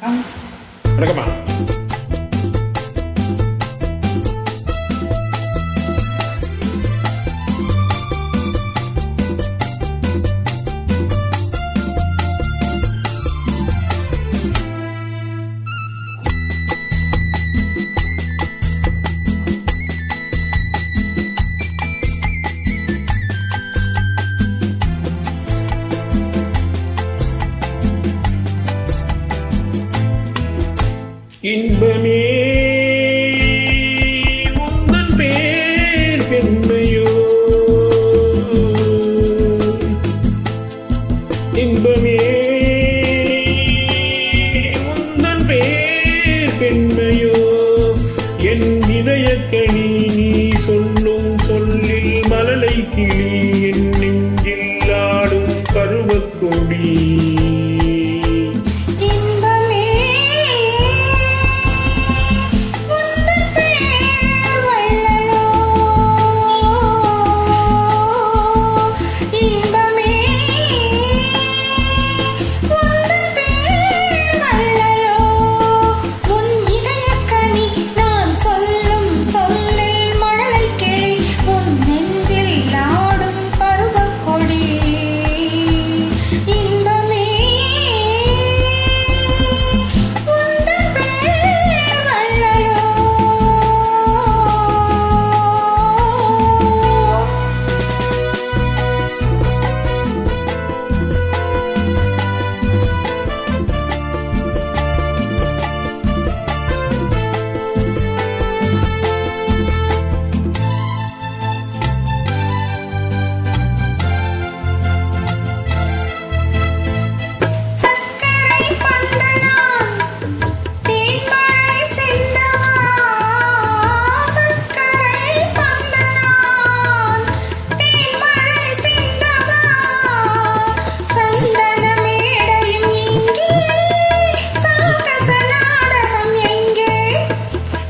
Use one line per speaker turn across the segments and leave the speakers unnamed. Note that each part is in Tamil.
啊你在干嘛？இன்பமே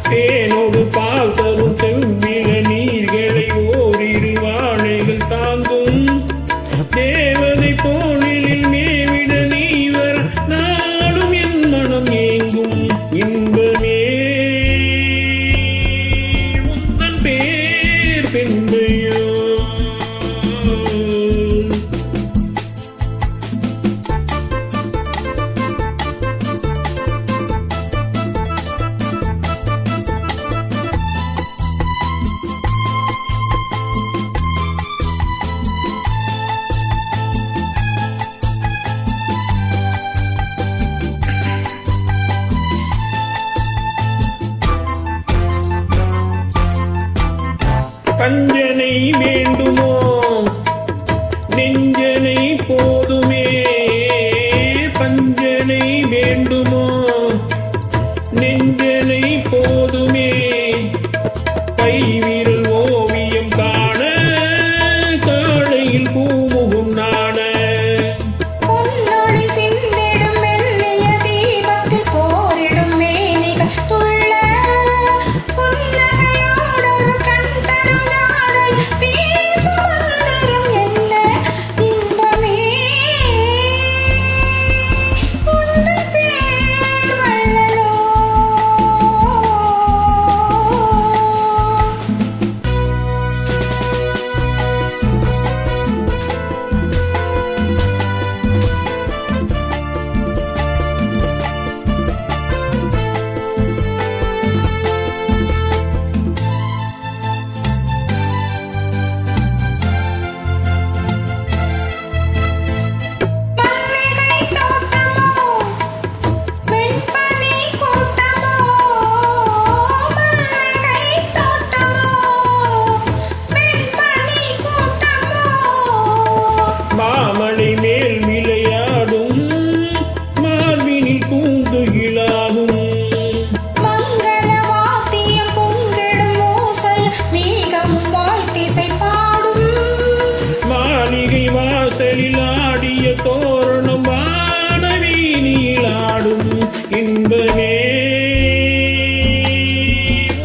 ti. நெஞ்சனை வேண்டுமோ? நெஞ்சனை போதுமே? பஞ்சனை வேண்டுமோ? நெஞ்சனை போதுமே?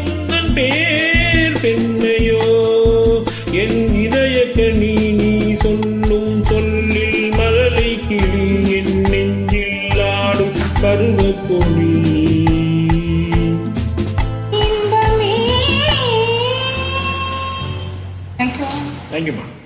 உங்கள் பேர்
பெண்ணையோ என் இதயக்க நீ நீ சொல்லும் சொல்லில் மழலை கிளி என் நெஞ்சில் ஆடும் பருவக்கொடி
Thank you,
Mom.